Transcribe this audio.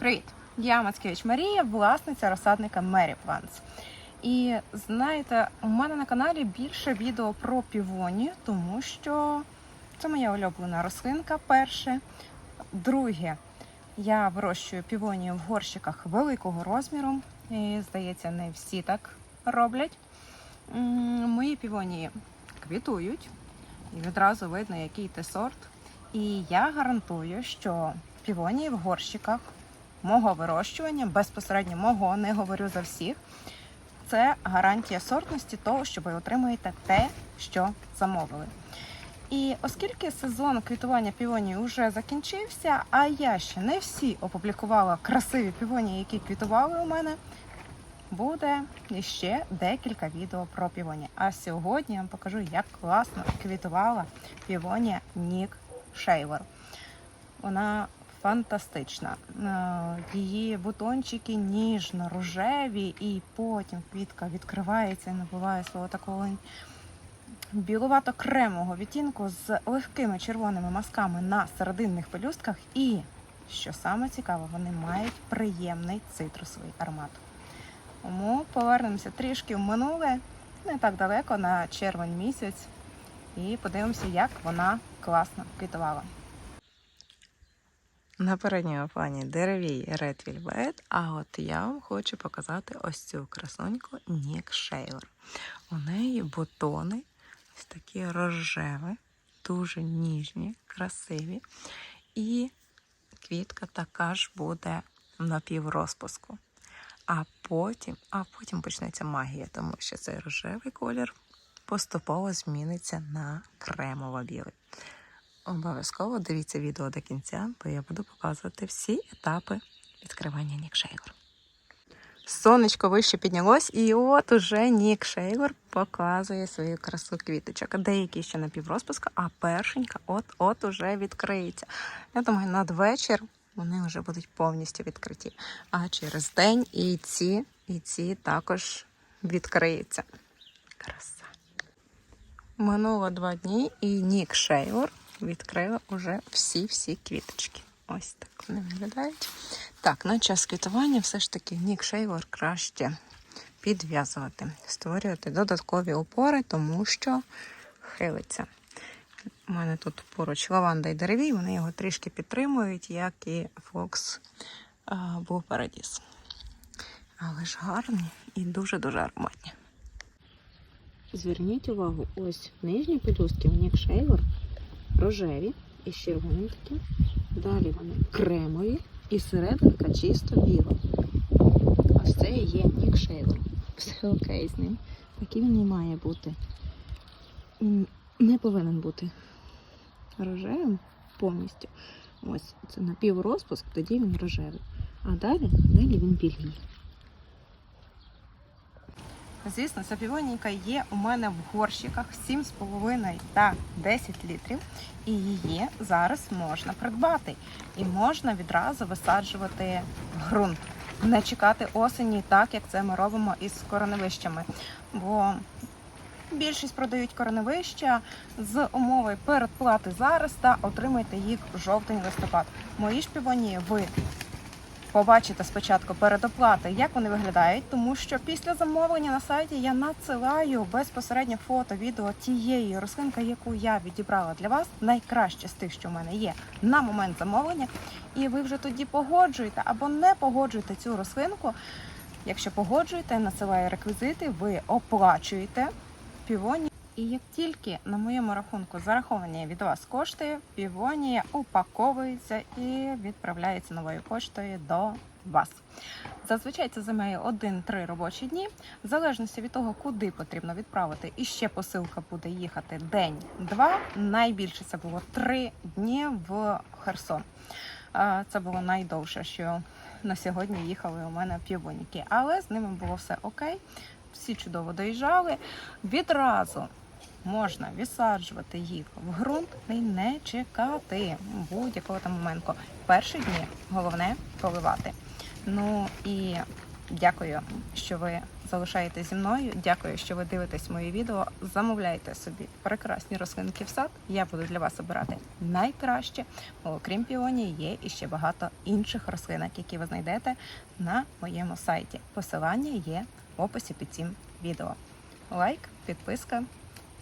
Привіт! Я Мацкевич Марія, власниця розсадника Mary Plants. І знаєте, у мене на каналі більше відео про півоні, тому що це моя улюблена рослинка. Перше. Друге, я вирощую півонію в горщиках великого розміру. І, здається, не всі так роблять. Мої півонії квітують, і відразу видно, який ти сорт. І я гарантую, що півонії в горщиках мого вирощування, безпосередньо мого, не говорю за всіх. Це гарантія сортності того, що ви отримуєте те, що замовили. І оскільки сезон квітування півонії вже закінчився, а я ще не всі опублікувала красиві півонії, які квітували у мене, буде ще декілька відео про півоні. А сьогодні я вам покажу, як класно квітувала півонія Нік Шейвер. Вона фантастична. Е, Її бутончики ніжно-рожеві, і потім квітка відкривається і набуває свого такого білувато-кремового відтінку з легкими червоними мазками на серединних пелюстках. І, що саме цікаво, вони мають приємний цитрусовий аромат. Тому повернемося трішки в минуле, не так далеко, на червень місяць, і подивимося, як вона класно квітувала. На передньому плані деревій Velvet, а от я вам хочу показати ось цю красуньку Нік Шейлор. У неї бутони ось такі рожеві, дуже ніжні, красиві. І квітка така ж буде напіврозпуску. А потім, а потім почнеться магія, тому що цей рожевий колір поступово зміниться на кремово-білий. Обов'язково дивіться відео до кінця, бо я буду показувати всі етапи відкривання Нік Шейлор. Сонечко вище піднялось, і от уже Нік Шейлор показує свою красу квіточок. Деякі ще напіврозпуску, а першенька от-от уже відкриється. Я думаю, надвечір вони вже будуть повністю відкриті. А через день і ці, і ці також відкриються. Краса. Минуло два дні, і Нік Шейлор відкрила уже всі-всі квіточки. Ось так вони виглядають. Так, на час квітування все ж таки Нік Шейлор краще підв'язувати, створювати додаткові опори, тому що хилиться. У мене тут поруч лаванда і деревій, вони його трішки підтримують, як і Фокс був Парадіс. Але ж гарні і дуже-дуже ароматні. Зверніть увагу, ось нижні пелюстки у Нік Шейлор рожеві і червоним такі. Далі вони кремові і серединка чисто біла. Ось це і є Нік Шейлор. Все окей з ним. Такий він і має бути. Не повинен бути рожевим повністю. Ось це напіврозпуск, тоді він рожевий. А далі, далі він білий. Звісно, ця півонійка є у мене в горщиках 7,5 та 10 літрів, і її зараз можна придбати. І можна відразу висаджувати ґрунт. Не чекати осені, так як це ми робимо із кореневищами. Бо більшість продають кореневища з умовою передплати зараз та отримайте їх в жовтень-листопад. Мої ж півонії ви побачите спочатку передоплати, як вони виглядають, тому що після замовлення на сайті я надсилаю безпосередньо фото, відео тієї рослинки, яку я відібрала для вас, найкраще з тих, що в мене є на момент замовлення. І ви вже тоді погоджуєте або не погоджуєте цю рослинку. Якщо погоджуєте, надсилаю реквізити, ви оплачуєте півоні. І як тільки на моєму рахунку зараховані від вас кошти, півонія упаковується і відправляється новою поштою до вас. Зазвичай це займає 1-3 робочі дні, в залежності від того, куди потрібно відправити. І ще посилка буде їхати день-два. Найбільше це було 3 дні в Херсон. Це було найдовше, що на сьогодні їхали у мене півоніки. Але з ними було все окей. Всі чудово доїжджали. Відразу можна висаджувати їх в ґрунт і не чекати будь-якого там моменту. Перші дні головне поливати. Ну і Дякую, що ви залишаєтесь зі мною. Дякую, що ви дивитесь мої відео. Замовляйте собі прекрасні рослинки в сад. Я буду для вас обирати найкраще. Окрім піонії, є і ще багато інших рослинок, які ви знайдете на моєму сайті. Посилання є в описі під цим відео. Лайк, підписка